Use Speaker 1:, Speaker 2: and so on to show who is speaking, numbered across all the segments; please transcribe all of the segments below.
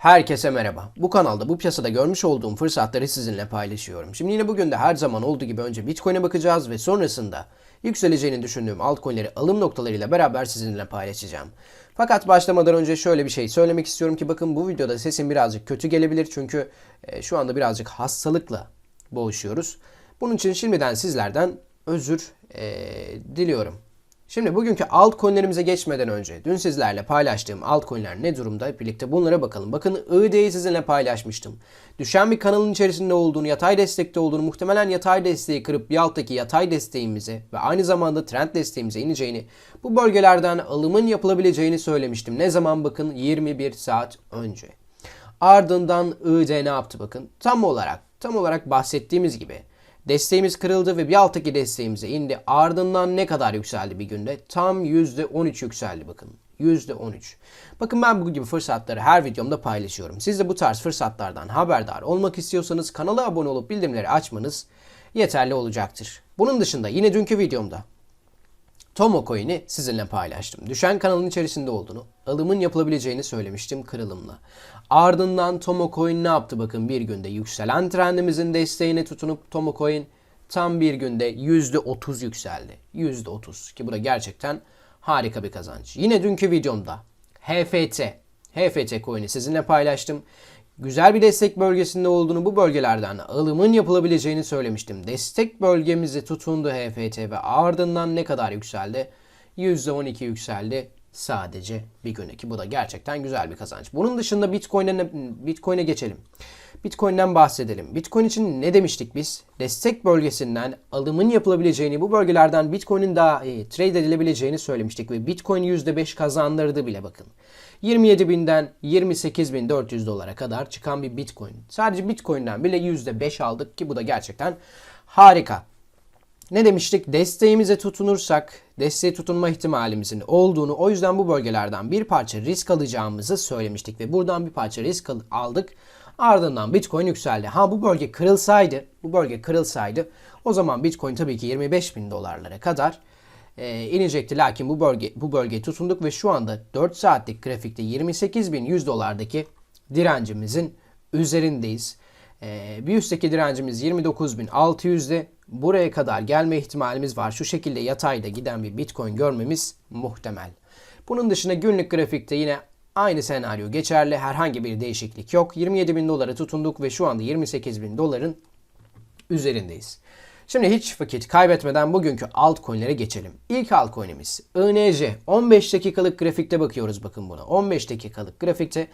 Speaker 1: Herkese merhaba. Bu kanalda bu piyasada görmüş olduğum fırsatları sizinle paylaşıyorum. Şimdi yine bugün de her zaman olduğu gibi önce Bitcoin'e bakacağız ve sonrasında yükseleceğini düşündüğüm altcoin'leri alım noktalarıyla beraber sizinle paylaşacağım. Fakat başlamadan önce şöyle bir şey söylemek istiyorum ki bakın bu videoda sesim birazcık kötü gelebilir çünkü e, şu anda birazcık hastalıkla boğuşuyoruz. Bunun için şimdiden sizlerden özür e, diliyorum. Şimdi bugünkü altcoin'lerimize geçmeden önce dün sizlerle paylaştığım altcoin'ler ne durumda birlikte bunlara bakalım. Bakın ID'yi sizinle paylaşmıştım. Düşen bir kanalın içerisinde olduğunu, yatay destekte olduğunu, muhtemelen yatay desteği kırıp bir alttaki yatay desteğimize ve aynı zamanda trend desteğimize ineceğini, bu bölgelerden alımın yapılabileceğini söylemiştim. Ne zaman bakın 21 saat önce. Ardından ID ne yaptı bakın. Tam olarak, tam olarak bahsettiğimiz gibi Desteğimiz kırıldı ve bir alttaki desteğimize indi. Ardından ne kadar yükseldi bir günde? Tam %13 yükseldi bakın. %13. Bakın ben bu gibi fırsatları her videomda paylaşıyorum. Siz de bu tarz fırsatlardan haberdar olmak istiyorsanız kanala abone olup bildirimleri açmanız yeterli olacaktır. Bunun dışında yine dünkü videomda Tomo Coin'i sizinle paylaştım. Düşen kanalın içerisinde olduğunu, alımın yapılabileceğini söylemiştim kırılımla. Ardından Tomo Coin ne yaptı bakın bir günde yükselen trendimizin desteğine tutunup Tomo Coin tam bir günde %30 yükseldi. %30 ki bu da gerçekten harika bir kazanç. Yine dünkü videomda HFT, HFT coin'i sizinle paylaştım. Güzel bir destek bölgesinde olduğunu bu bölgelerden alımın yapılabileceğini söylemiştim. Destek bölgemizi tutundu HFT ve ardından ne kadar yükseldi? %12 yükseldi sadece bir güne ki bu da gerçekten güzel bir kazanç. Bunun dışında Bitcoin'e Bitcoin'e geçelim. Bitcoin'den bahsedelim. Bitcoin için ne demiştik biz? Destek bölgesinden alımın yapılabileceğini, bu bölgelerden Bitcoin'in daha e, trade edilebileceğini söylemiştik ve Bitcoin %5 kazandırdı bile bakın. 27.000'den 28.400 dolara kadar çıkan bir Bitcoin. Sadece Bitcoin'den bile %5 aldık ki bu da gerçekten harika. Ne demiştik? Desteğimize tutunursak desteğe tutunma ihtimalimizin olduğunu o yüzden bu bölgelerden bir parça risk alacağımızı söylemiştik ve buradan bir parça risk aldık. Ardından Bitcoin yükseldi. Ha bu bölge kırılsaydı, bu bölge kırılsaydı o zaman Bitcoin tabii ki 25 bin dolarlara kadar e, inecekti. Lakin bu bölge bu bölgeye tutunduk ve şu anda 4 saatlik grafikte 28.100 dolardaki direncimizin üzerindeyiz. E, bir üstteki direncimiz 29.600'de. Buraya kadar gelme ihtimalimiz var. Şu şekilde yatayda giden bir Bitcoin görmemiz muhtemel. Bunun dışında günlük grafikte yine aynı senaryo geçerli. Herhangi bir değişiklik yok. 27 bin dolara tutunduk ve şu anda 28 bin doların üzerindeyiz. Şimdi hiç vakit kaybetmeden bugünkü altcoin'lere geçelim. İlk altcoin'imiz INC. 15 dakikalık grafikte bakıyoruz bakın buna. 15 dakikalık grafikte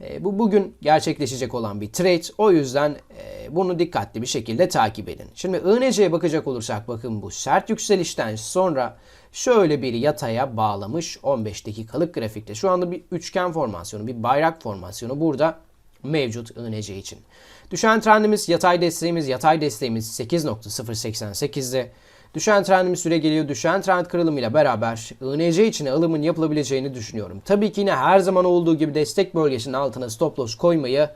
Speaker 1: e, bu bugün gerçekleşecek olan bir trade. O yüzden e, bunu dikkatli bir şekilde takip edin. Şimdi INC'ye bakacak olursak bakın bu sert yükselişten sonra şöyle bir yataya bağlamış 15 dakikalık grafikte. Şu anda bir üçgen formasyonu, bir bayrak formasyonu burada mevcut INC için. Düşen trendimiz yatay desteğimiz, yatay desteğimiz 8.088'de. Düşen trendimiz süre geliyor. Düşen trend kırılımıyla beraber INC için alımın yapılabileceğini düşünüyorum. Tabii ki yine her zaman olduğu gibi destek bölgesinin altına stop loss koymayı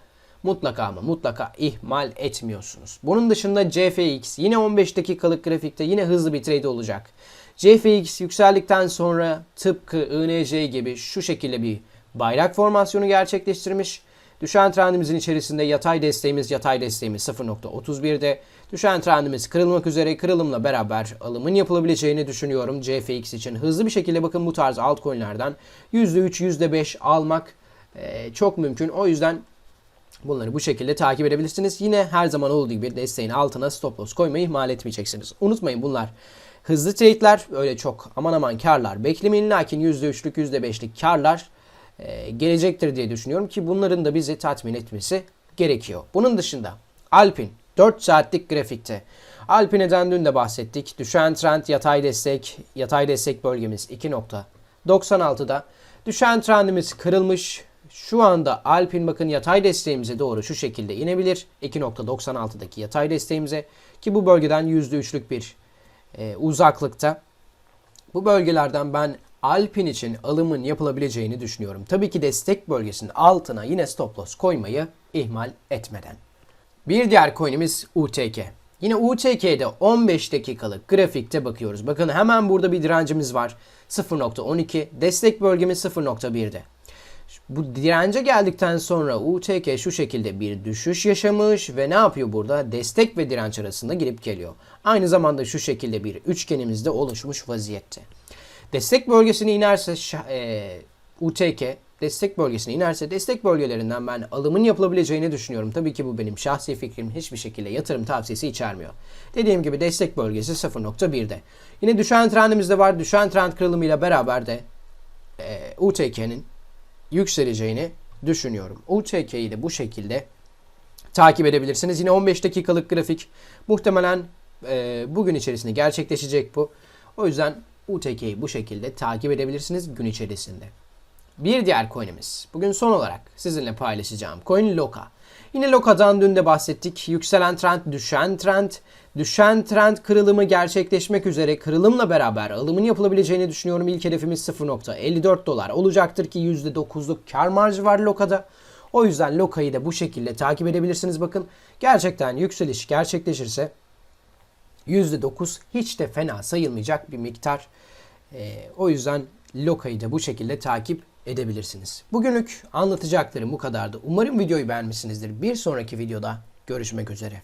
Speaker 1: mutlaka ama mutlaka ihmal etmiyorsunuz. Bunun dışında CFX yine 15 dakikalık grafikte yine hızlı bir trade olacak. CFX yükseldikten sonra tıpkı INC gibi şu şekilde bir bayrak formasyonu gerçekleştirmiş. Düşen trendimizin içerisinde yatay desteğimiz yatay desteğimiz 0.31'de. Düşen trendimiz kırılmak üzere kırılımla beraber alımın yapılabileceğini düşünüyorum CFX için. Hızlı bir şekilde bakın bu tarz altcoin'lerden %3 %5 almak e, çok mümkün. O yüzden Bunları bu şekilde takip edebilirsiniz. Yine her zaman olduğu gibi desteğin altına stop loss koymayı ihmal etmeyeceksiniz. Unutmayın bunlar hızlı trade'ler. Öyle çok aman aman karlar beklemeyin. Lakin %3'lük %5'lik karlar e, gelecektir diye düşünüyorum ki bunların da bizi tatmin etmesi gerekiyor. Bunun dışında Alpin 4 saatlik grafikte. Alpine'den dün de bahsettik. Düşen trend yatay destek, yatay destek bölgemiz 2.96'da. Düşen trendimiz kırılmış. Şu anda Alpin bakın yatay desteğimize doğru şu şekilde inebilir. 2.96'daki yatay desteğimize ki bu bölgeden %3'lük bir e, uzaklıkta. Bu bölgelerden ben Alpin için alımın yapılabileceğini düşünüyorum. Tabii ki destek bölgesinin altına yine stop loss koymayı ihmal etmeden. Bir diğer coin'imiz UTK. Yine UTK'de 15 dakikalık grafikte bakıyoruz. Bakın hemen burada bir direncimiz var. 0.12. Destek bölgemiz 0.1'de. Bu dirence geldikten sonra UTK şu şekilde bir düşüş yaşamış ve ne yapıyor burada? Destek ve direnç arasında girip geliyor. Aynı zamanda şu şekilde bir üçgenimiz de oluşmuş vaziyette. Destek bölgesine inerse e, UTK destek bölgesine inerse destek bölgelerinden ben alımın yapılabileceğini düşünüyorum. Tabii ki bu benim şahsi fikrim hiçbir şekilde yatırım tavsiyesi içermiyor. Dediğim gibi destek bölgesi 0.1'de. Yine düşen trendimiz de var. Düşen trend kırılımıyla beraber de e, UTK'nin yükseleceğini düşünüyorum. UTK'yi de bu şekilde takip edebilirsiniz. Yine 15 dakikalık grafik muhtemelen e, bugün içerisinde gerçekleşecek bu. O yüzden UTK'yi bu şekilde takip edebilirsiniz gün içerisinde. Bir diğer coin'imiz. Bugün son olarak sizinle paylaşacağım coin Loka. Yine Loka'dan dün de bahsettik. Yükselen trend, düşen trend, düşen trend kırılımı gerçekleşmek üzere kırılımla beraber alımın yapılabileceğini düşünüyorum. İlk hedefimiz 0.54 dolar olacaktır ki %9'luk kar marjı var Loka'da. O yüzden Loka'yı da bu şekilde takip edebilirsiniz. Bakın gerçekten yükseliş gerçekleşirse %9 hiç de fena sayılmayacak bir miktar. Ee, o yüzden Loka'yı da bu şekilde takip edebilirsiniz. Bugünlük anlatacaklarım bu kadardı. Umarım videoyu beğenmişsinizdir. Bir sonraki videoda görüşmek üzere.